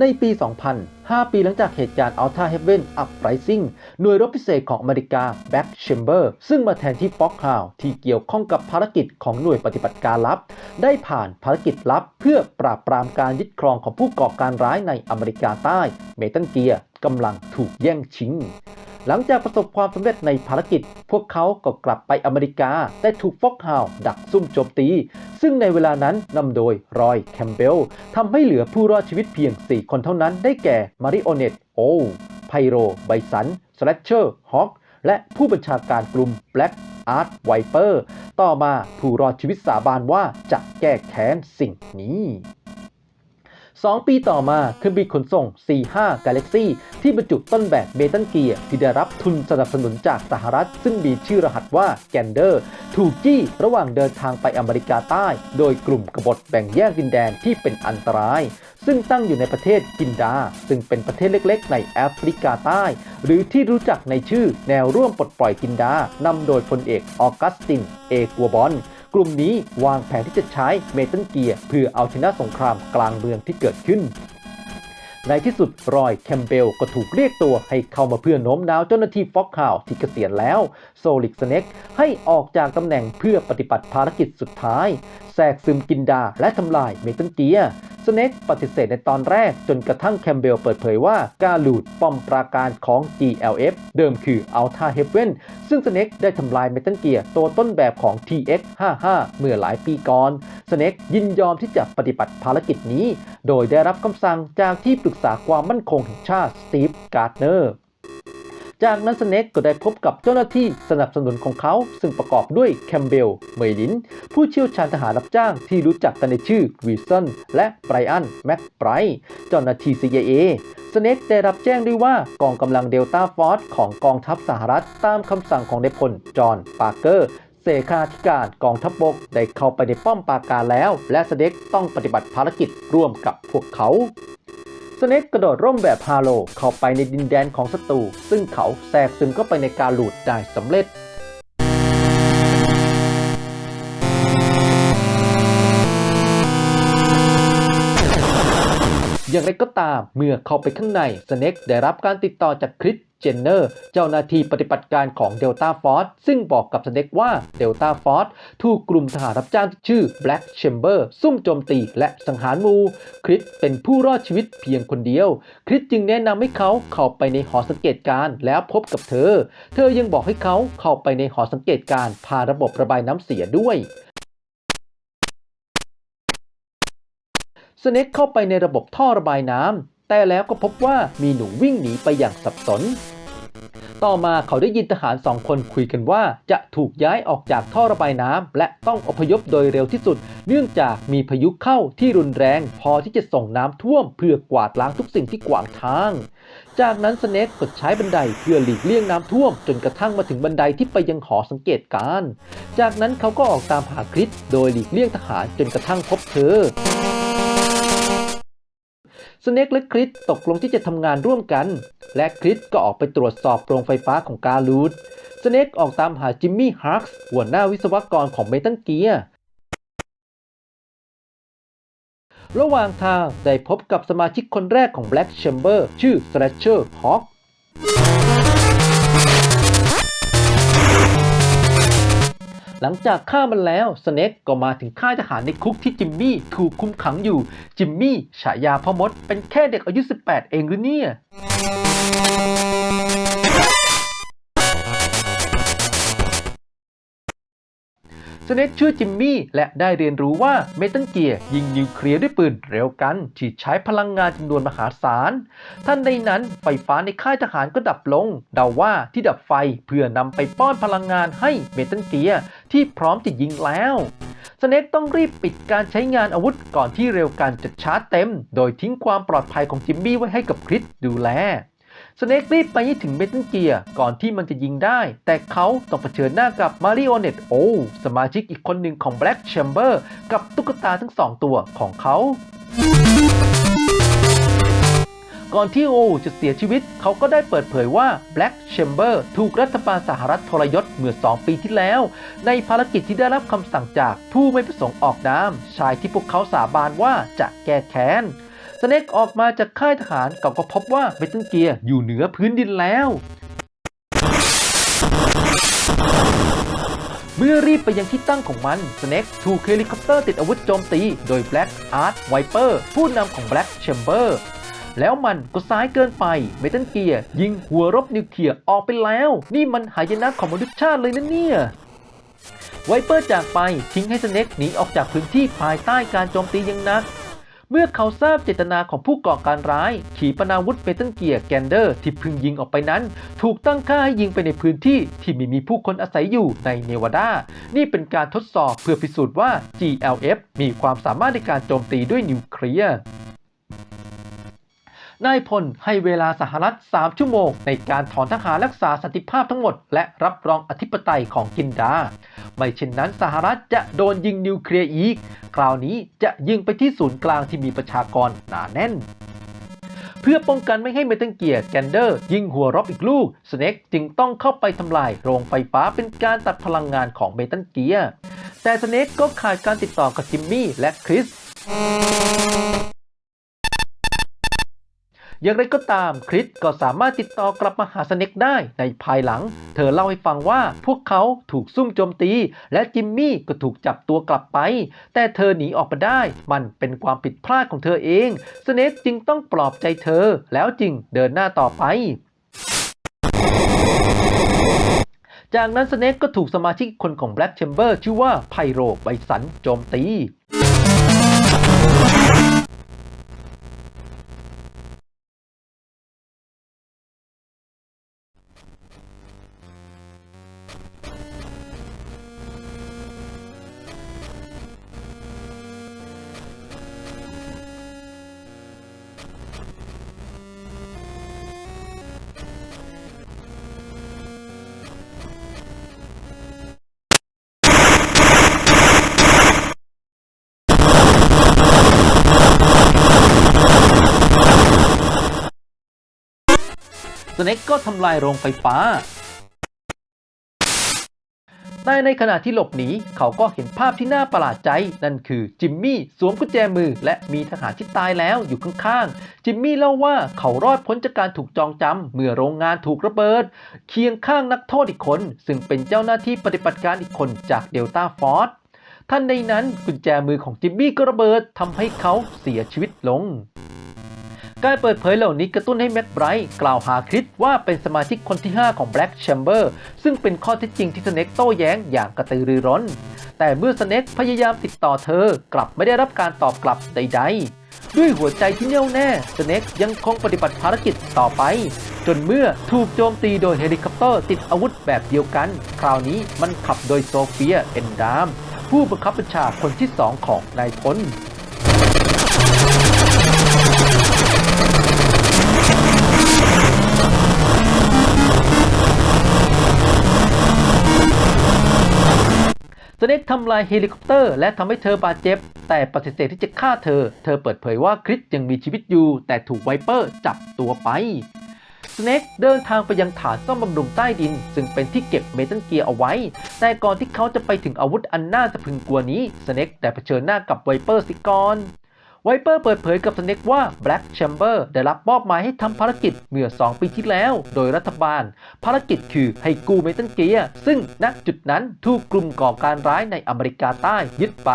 ในปี 2000 5 ปีหลังจากเหตุการณ์ Alta Heaven Uprising หน่วยรบพิเศษของอเมริกา Black Chamber ซึ่งมาแทนที่ Fox Hound ที่เกี่ยวข้องกับภารกิจของหน่วยปฏิบัติการลับ ได้ผ่านภารกิจลับ เพื่อปราบปรามการยึดครองของผู้ก่อการร้ายในอเมริกาใต้ เมตันเกียกำลังถูกแย่งชิง หลังจากประสบความสำเร็จในภารกิจ พวกเขาก็กลับไปอเมริกา แต่ถูกฟอกฮาวดักซุ่มโจมตี ซึ่งในเวลานั้นนำโดยรอยแคมเบลทำให้เหลือผู้รอดชีวิตเพียง 4 คนเท่านั้นได้แก่มาริโอเนตโอไพโร ไบสันสแลชเชอร์ฮอกและผู้บัญชาการกลุ่ม Black Art Viper ต่อมาผู้รอดชีวิตสาบานว่าจะแก้แค้นสิ่งนี้ 2 ปีต่อมาเครื่องบินขนส่ง C5 Galaxy ที่บรรจุต้นแบบเมตัลเกียร์ที่ได้รับทุนสนับสนุนจากสหรัฐ ซึ่งมีชื่อรหัสว่าแกนเดอร์ถูกจี้ระหว่างเดินทางไปอเมริกาใต้ โดยกลุ่มกบฏแบ่งแยกดินแดนที่เป็นอันตราย ซึ่งตั้งอยู่ในประเทศกินดา ซึ่งเป็นประเทศเล็กๆ ในแอฟริกาใต้ หรือที่รู้จักในชื่อแนวร่วมปลดปล่อยกินดานำโดยพลเอกออกัสติน เอกัวบอน กลุ่มนี้วางแผนที่จะใช้เมทัลเกียร์เพื่อเอาชนะสงครามกลางเมืองที่เกิดขึ้น ในที่สุดรอยแคมเบลก็ถูกเรียกตัวให้เข้ามาเพื่อโน้มน้าวเจ้าหน้าที่ฟ็อกข่าวที่เกษียณแล้ว โซลิกสเน็กให้ออกจากตำแหน่งเพื่อปฏิบัติภารกิจสุดท้าย แทรกซึมกินดา และทำลายเมทัลเกียสเน็กปฏิเสธในตอนแรกจนกระทั่งแคมเบลเปิดเผยว่าการหลูดป้อมปราการของ GLF เดิมคือ Alta Heaven ซึ่งสเน็กได้ทำลายเมทัลเกียตัวต้นแบบของ TX55 เมื่อหลายปีก่อนสเน็กยินยอมที่จะปฏิบัติภารกิจนี้ โดยได้รับคำสั่งจากที่ปรึกษาความมั่นคงแห่งชาติสตีฟการ์ดเนอร์ จากนั้นสเน็กก็ได้พบกับเจ้าหน้าที่สนับสนุนของเขา ซึ่งประกอบด้วยแคมเบล เมยลิน ผู้เชี่ยวชาญทหารรับจ้างที่รู้จักกันในชื่อวิลสันและไบรอันแม็กไบรท์เจ้าหน้าที่ CIA สเน็กได้รับแจ้งด้วยว่ากองกำลังเดลต้าฟอร์สของกองทัพสหรัฐตามคำสั่งของนายพลจอห์นปาร์เกอร์เสขาธิการกองทัพบกได้เข้าไปในป้อมปราการแล้ว และสเน็กต้องปฏิบัติภารกิจร่วมกับพวกเขา สเน็กกระโดดร่มแบบฮาโลเข้าไปในดินแดนของศัตรู ซึ่งเขาแทรกซึมเข้าไปในการหลูดได้สำเร็จอย่างไรก็ตามเมื่อเข้าไปข้างในสเน็กได้รับการติดต่อจากคริส เจนเนอร์เจ้าหน้าที่ปฏิบัติการของเดลต้าฟอร์สซึ่งบอกกับสเน็กว่าเดลต้าฟอร์สถูกกลุ่มทหารรับจ้างชื่อ Black Chamber ซุ่มโจมตีและสังหารมู คริสเป็นผู้รอดชีวิตเพียงคนเดียว คริสจึงแนะนำให้เขาเข้าไปในหอสังเกตการ์แล้วพบกับเธอ เธอยังบอกให้เขาเข้าไปในหอสังเกตการณ์พาระบบระบายน้ำเสียด้วยสเน็กเข้าไปในระบบท่อระบายน้ำ แต่แล้วก็พบว่ามีหนูวิ่งหนีไปอย่างสับสน ต่อมาเขาได้ยินทหารสองคนคุยกันว่า จะถูกย้ายออกจากท่อระบายน้ำและต้องอพยพโดยเร็วที่สุด เนื่องจากมีพายุเข้าที่รุนแรง พอที่จะส่งน้ำท่วมเพื่อกวาดล้างทุกสิ่งที่ขวางทาง จากนั้นสเน็กก็ใช้บันไดเพื่อหลีกเลี่ยงน้ำท่วม จนกระทั่งมาถึงบันไดที่ไปยังหอสังเกตการณ์จากนั้นเขาก็ออกตามหาคริสโดยหลีกเลี่ยงทหารจนกระทั่งพบเธอ สเนกและคริสตกลงที่จะทำงานร่วมกัน และคริสก็ออกไปตรวจสอบโรงไฟฟ้าของกาลูดสเนกออกตามหาจิมมี่ฮาร์กส์หัวหน้าวิศวกรของเมทันเกียร์ระหว่างทางได้พบกับสมาชิกคนแรกของ Black Chamber ชื่อ Slasher Hawk หลังจากฆ่ามันแล้วสเน็กก็มาถึงค่ายทหารในคุกที่จิมมี่ถูกคุมขังอยู่ จิมมี่ฉายาพ่อมด เป็นแค่เด็กอายุ 18 เองหรือเนี่ยสเน็กช่วยจิมมี่และได้เรียนรู้ว่าเมตัลเกียร์ยิงนิวเคลียร์ด้วยปืนเร็วกันที่ใช้พลังงานจำนวนมหาศาลท่านใดนั้นไฟฟ้าในค่ายทหารก็ดับลง เดาว่าที่ดับไฟเพื่อนำไปป้อนพลังงานให้เมตัลเกียร์ ที่พร้อมจะยิงแล้วสเน็กต้องรีบปิดการใช้งานอาวุธก่อนที่เร็วกันจะชาร์จเต็ม โดยทิ้งความปลอดภัยของจิมมี่ไว้ให้กับคริสดูแลสเน็กรีบไปให้ถึงเมทัลเกียร์ก่อนที่มันจะยิงได้ แต่เขาต้องเผชิญหน้ากับมาริโอเนตโอสมาชิกอีกคนหนึ่งของ Black Chamber กับตุ๊กตาทั้งสองตัวของเขา ก่อนที่โอจะเสียชีวิต เขาก็ได้เปิดเผยว่า Black Chamber ถูกรัฐบาลสหรัฐทรยศเมื่อ 2 ปีที่แล้ว ในภารกิจที่ได้รับคำสั่งจากผู้ไม่ประสงค์ออกนามชายที่พวกเขาสาบานว่าจะแก้แค้นสเน็กออกมาจากค่ายทหารเขาก็พบว่าเมทัลเกียอยู่เหนือพื้นดินแล้วเมื่อรีบไปยังที่ตั้งของมันสเน็กถูกเฮลิคอปเตอร์ติดอาวุธโจมตี โดย Black Art Viper ผู้นำของ Black Chamber แล้วมันก็ซ้ายเกินไปเมทัลเกียร์ยิงหัวรบนิวเคลียร์ออกไปแล้ว นี่มันหายนะของมนุษยชาติเลยนะเนี่ยไวเปอร์จากไปทิ้งให้สเน็กหนีออกจากพื้นที่ภายใต้การโจมตีอยังหนัก เมื่อเขาทราบเจตนาของผู้ก่อการร้าย ขีปนาวุธเมทัลเกียร์แกนเดอร์ที่เพึงยิงออกไปนั้น ถูกตั้งค่าให้ยิงไปในพื้นที่ที่ไม่มีผู้คนอาศัยอยู่ในเนวาดา นี่เป็นการทดสอบเพื่อพิสูจน์ว่า GLF มีความสามารถในการโจมตีด้วยนิวเคลียร์ นายพลให้เวลาสหรัฐ 3 ชั่วโมง ในการถอนทหารรักษาสันติภาพทั้งหมด และรับรองอธิปไตยของกินดา ไม่เช่นนั้นสหรัฐจะโดนยิงนิวเคลียร์อีก คราวนี้จะยิงไปที่ศูนย์กลางที่มีประชากรหนาแน่นเพื่อป้องกันไม่ให้เมทัลเกียร์แกนเดอร์ ยิงหัวรบอีกลูก สเน็กจึงต้องเข้าไปทำลายโรงไฟฟ้าเป็นการตัดพลังงานของเมทัลเกียร์ แต่สเน็กก็ขาดการติดต่อกับจิมมี่และคริส อย่างไรก็ตามคริสก็สามารถติดต่อกลับมาหาสเน็กได้ในภายหลัง เธอเล่าให้ฟังว่าพวกเขาถูกซุ่มโจมตี และจิมมี่ก็ถูกจับตัวกลับไป แต่เธอหนีออกมาได้ มันเป็นความผิดพลาดของเธอเองสเน็กจึงต้องปลอบใจเธอ แล้วจึงเดินหน้าต่อไปจากนั้นสเน็กก็ถูกสมาชิกคนของ Black Chamber ชื่อว่าไพโรไบสันโจมตี สเน็กก็ทำลายโรงไฟฟ้า แต่ในขณะที่หลบหนีเขาก็เห็นภาพที่น่าประหลาดใจ นั่นคือจิมมี่สวมกุญแจมือ และมีทหารที่ตายแล้วอยู่ข้างๆ จิมมี่เล่าว่าเขารอดพ้นจากการถูกจองจำเมื่อโรงงานถูกระเบิด เคียงข้างนักโทษอีกคน ซึ่งเป็นเจ้าหน้าที่ปฏิบัติการอีกคนจากเดลต้าฟอร์สท่านในนั้นกุญแจมือของจิมมี่ก็ระเบิดทำให้เขาเสียชีวิตลง การเปิดเผยเหล่านี้กระตุ้นให้แม็กไบรท์กล่าวหาคริสว่าเป็นสมาชิกคนที่ 5 ของ Black Chamber ซึ่งเป็นข้อเท็จจริงที่สเน็กโต้แย้งอย่างกระตือรือร้น แต่เมื่อสเน็กพยายามติดต่อเธอกลับไม่ได้รับการตอบกลับใด ๆ ด้วยหัวใจที่แน่วแน่สเน็กยังคงปฏิบัติภารกิจต่อไป จนเมื่อถูกโจมตีโดยเฮลิคอปเตอร์ติดอาวุธแบบเดียวกัน คราวนี้มันขับโดยโซเฟียเอนดามผู้บังคับบัญชาคนที่สองของนายพล สเน็กทำลายเฮลิคอปเตอร์และทำให้เธอบาดเจ็บ แต่ปฏิเสธที่จะฆ่าเธอ เธอเปิดเผยว่าคริสยังมีชีวิตอยู่ แต่ถูกไวเปอร์จับตัวไปสเน็กเดินทางไปยังฐานซ่อมบำรุงใต้ดิน ซึ่งเป็นที่เก็บเมทัลเกียร์เอาไว้ แต่ก่อนที่เขาจะไปถึงอาวุธอันน่าสะพรึงกลัวนี้สเน็กแต่เผชิญหน้ากับไวเปอร์สิกอน ไวเปอร์เปิดเผยกับสเน็กว่า Black Chamber ได้รับมอบหมายให้ทำภารกิจเมื่อ 2 ปีที่แล้ว โดยรัฐบาล ภารกิจคือให้กู้เมทัลเกียร์ซึ่งณจุดนั้นถูกกลุ่มก่อการร้ายในอเมริกาใต้ยึดไป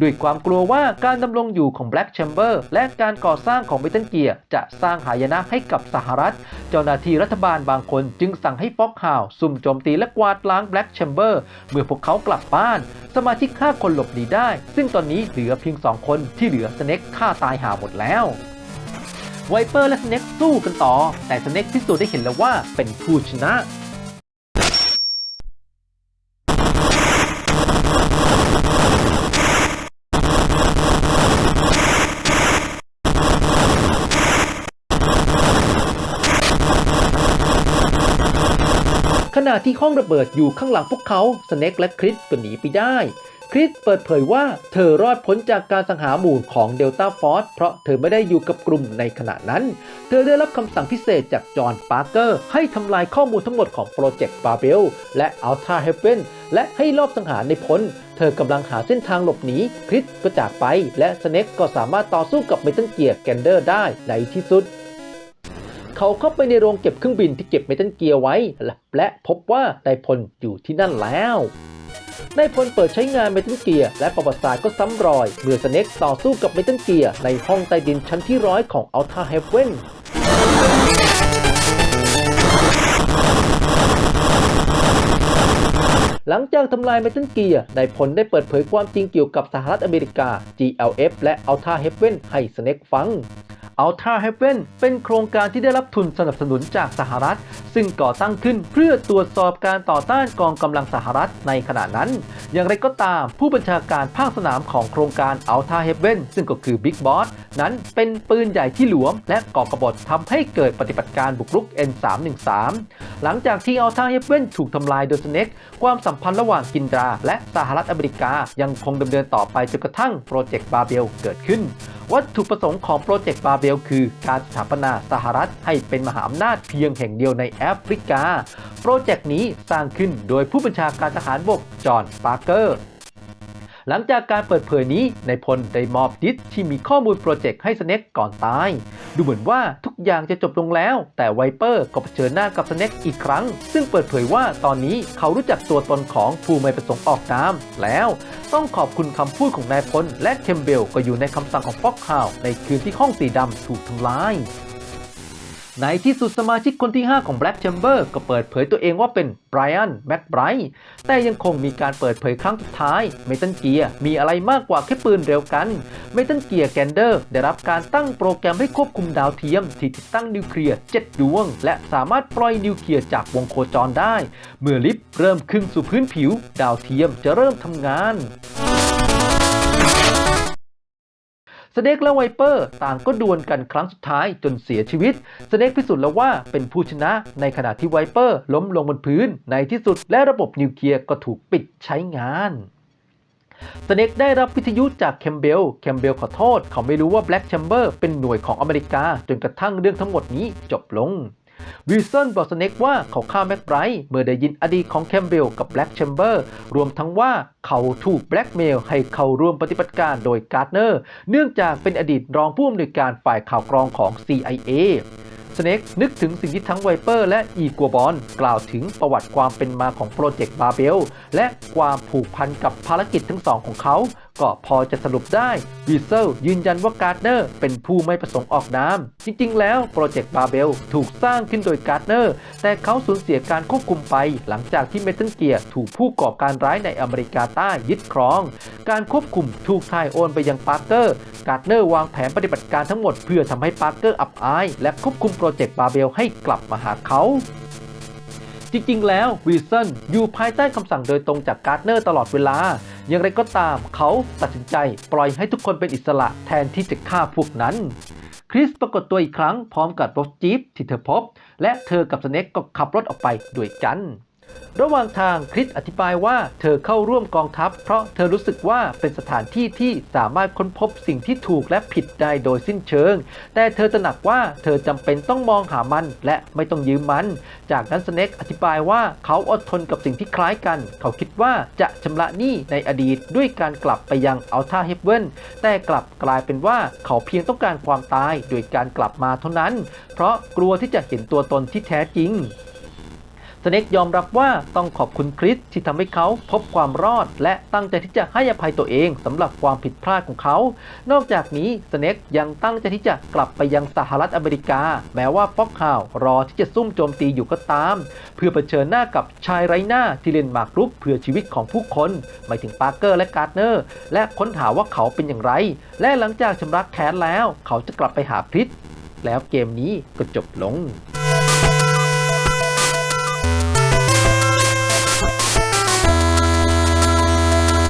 ด้วยความกลัวว่าการดำรงอยู่ของ Black Chamber และการก่อสร้างของเมทัลเกียร์จะสร้างหายนะให้กับสหรัฐ เจ้าหน้าที่รัฐบาลบางคนจึงสั่งให้ฟอกฮาวสุ่มโจมตีและกวาดล้าง Black Chamber เมื่อพวกเขากลับบ้าน สมาชิก5คนหลบหนีได้ ซึ่งตอนนี้เหลือเพียง 2 คนที่เหลือสเน็กฆ่าตายหาหมดแล้วไวเปอร์และสเน็กสู้กันต่อ แต่สเน็กพิสูจน์ได้เห็นแล้วว่าเป็นผู้ชนะ ขณะที่ห้องระเบิดอยู่ข้างหลังพวกเขาสเน็กและคริสก็หนีไปได้ คริสเปิดเผยว่าเธอรอดพ้นจากการสังหารหมู่ของเดลต้าฟอร์สเพราะเธอไม่ได้อยู่กับกลุ่มในขณะนั้น เธอได้รับคำสั่งพิเศษจากจอห์นปาร์เกอร์ให้ทำลายข้อมูลทั้งหมดของโปรเจกต์บาเบลและอัลทาเฮเ e นและให้ลอบสังหารในพลเธอกำลังหาเส้นทางหลบหนี คริสก็จากไป และสเน็กก็สามารถต่อสู้กับเมทัลเกียร์แกนเดอร์ได้ในที่สุดเขาเข้าไปในโรงเก็บเครื่องบินที่เก็บเมทัลเกียร์ไว้ และและพบว่านายพลอยู่ที่นั่นแล้ว นายพลเปิดใช้งานเมทัลเกียร์และประวัติศาสตร์ก็ซ้ำรอย เมื่อสเน็กต่อสู้กับเมทัลเกียร์ในห้องใต้ดินชั้นที่ร้อยของอัลทาเฮเวน หลังจากทำลายเมทัลเกียร์นายพลได้เปิดเผยความจริงเกี่ยวกับสหรัฐอเมริกา GLF และ Ultra Heaven ให้สเน็กฟัง Ultra Heaven เป็นโครงการที่ได้รับทุนสนับสนุนจากสหรัฐ ซึ่งก่อตั้งขึ้นเพื่อตรวจสอบการต่อต้านกองกำลังสหรัฐในขณะนั้น อย่างไรก็ตามผู้บัญชาการภาคสนามของโครงการ Ultra Heaven ซึ่งก็คือ Big Boss นั้นเป็นปืนใหญ่ที่หลวม และก่อกระบฏทำให้เกิดปฏิบัติการบุกรุก N313 หลังจากที่เอาท่าเฮเว่นถูกทำลายโดยสเน็กความสัมพันธ์ระหว่างกินดราและสหรัฐอเมริกายังคงดำเนินต่อไปจนกระทั่งโปรเจกต์บาเบลเกิดขึ้น วัตถุประสงค์ของโปรเจกต์บาเบลคือการสถาปนาสหรัฐให้เป็นมหาอำนาจเพียงแห่งเดียวในแอฟริกา โปรเจกต์นี้สร้างขึ้นโดยผู้บัญชาการทหารบกจอห์นปาร์เกอร์ หลังจากการเปิดเผยนี้นายพลได้มอบดิสที่มีข้อมูลโปรเจกต์ให้สเน็กก่อนตาย ดูเหมือนว่าทุกอย่างจะจบลงแล้ว แต่ไวเปอร์ก็เผชิญหน้ากับสเน็กอีกครั้ง ซึ่งเปิดเผยว่าตอนนี้เขารู้จักตัวตนของผู้ไม่ประสงค์ออกนามแล้ว ต้องขอบคุณคำพูดของนายพลและเคมเบลก็อยู่ในคำสั่งของฟ็อกฮาวในคืนที่ห้องสีดำถูกทำลาย ในที่สุดสมาชิกคนที่ 5 ของ Black Chamber ก็เปิดเผยตัวเองว่าเป็นไบรอันแม็กไบรท์แต่ยังคงมีการเปิดเผยครั้งสุดท้ายเมทัลเกียร์มีอะไรมากกว่าแค่ปืนเร็วกันเมทัลเกียร์แกนเดอร์ได้รับการตั้งโปรแกรมให้ควบคุมดาวเทียม ที่ติดตั้งนิวเคลียร์ 7 ดวง และสามารถปล่อยนิวเคลียร์จากวงโคจรได้ เมื่อลิฟต์เริ่มขึ้นสู่พื้นผิว ดาวเทียมจะเริ่มทำงาน สเน็กและไวเปอร์ต่างก็ดวลกันครั้งสุดท้ายจนเสียชีวิต สเน็กพิสูจน์แล้วว่าเป็นผู้ชนะในขณะที่ไวเปอร์ล้มลงบนพื้นในที่สุดและระบบนิวเคลียร์ก็ถูกปิดใช้งานสเน็กได้รับวิทยุจากแคมเบล แคมเบลขอโทษ เขาไม่รู้ว่าแบล็กแชมเบอร์เป็นหน่วยของอเมริกา จนกระทั่งเรื่องทั้งหมดนี้จบลง วิลสันบอกสเน็กว่าเขาฆ่าแม็กไบรท์เมื่อได้ยินอดีตของแคมเบลกับแบล็กแชมเบอร์รวมทั้งว่าเขาถูกแบล็กเมลให้เข้าร่วมปฏิบัติการโดยการ์ดเนอร์ เนื่องจากเป็นอดีตรองผู้อำนวยการฝ่ายข่าวกรองของ CIA สเน็กนึกถึงสิ่งที่ทั้งไวเปอร์และอีกัวบอลกล่าวถึงประวัติความเป็นมาของโปรเจกต์บาเบลและความผูกพันกับภารกิจทั้งสองของเขา ก็พอจะสรุปได้วีเซลยืนยันว่าการ์ดเนอร์เป็นผู้ไม่ประสงค์ออกนาม จริง ๆ แล้วโปรเจกต์บาเบลถูกสร้างขึ้นโดยการ์ดเนอร์แต่เขาสูญเสียการควบคุมไป หลังจากที่เมทัลเกียร์ถูกผู้ก่อการร้ายในอเมริกาใต้ยึดครอง การควบคุมถูกถ่ายโอนไปยังปาร์เกอร์การ์ดเนอร์วางแผนปฏิบัติการทั้งหมดเพื่อทำให้ปาร์เกอร์อับอาย และควบคุมโปรเจกต์บาเบลให้กลับมาหาเขาจริงๆ แล้ววิลสันอยู่ภายใต้คำสั่งโดยตรงจากการ์ดเนอร์ตลอดเวลา อย่างไรก็ตามเขาตัดสินใจปล่อยให้ทุกคนเป็นอิสระแทนที่จะฆ่าพวกนั้น คริสปรากฏตัวอีกครั้งพร้อมกับรถจี๊ปที่เธอพบ และเธอกับสเน็กก็ขับรถออกไปด้วยกัน ระหว่างทางคริสอธิบายว่าเธอเข้าร่วมกองทัพ เพราะเธอรู้สึกว่าเป็นสถานที่ที่สามารถค้นพบสิ่งที่ถูกและผิดได้โดยสิ้นเชิง แต่เธอตระหนักว่าเธอจำเป็นต้องมองหามันและไม่ต้องยืมมัน จากนั้นสเน็กอธิบายว่าเขาอดทนกับสิ่งที่คล้ายกัน เขาคิดว่าจะชำระหนี้ในอดีตด้วยการกลับไปยังอัลทาเฮเวนแต่กลับกลายเป็นว่าเขาเพียงต้องการความตายโดยการกลับมาเท่านั้น เพราะกลัวที่จะเห็นตัวตนที่แท้จริง สเน็กยอมรับว่าต้องขอบคุณคริสที่ทำให้เขาพบความรอด และตั้งใจที่จะให้อภัยตัวเองสำหรับความผิดพลาดของเขา นอกจากนี้สเน็กยังตั้งใจที่จะกลับไปยังสหรัฐอเมริกา แม้ว่าฟ็อกฮาวรอที่จะซุ่มโจมตีอยู่ก็ตาม เพื่อเผชิญหน้ากับชายไร้หน้าที่เล่นหมากรุกเพื่อชีวิตของผู้คนหมายถึงปาร์เกอร์และการ์ดเนอร์ และค้นหาว่าเขาเป็นอย่างไร และหลังจากชำระแค้นแล้ว เขาจะกลับไปหาคริสแล้วเกมนี้ก็จบลง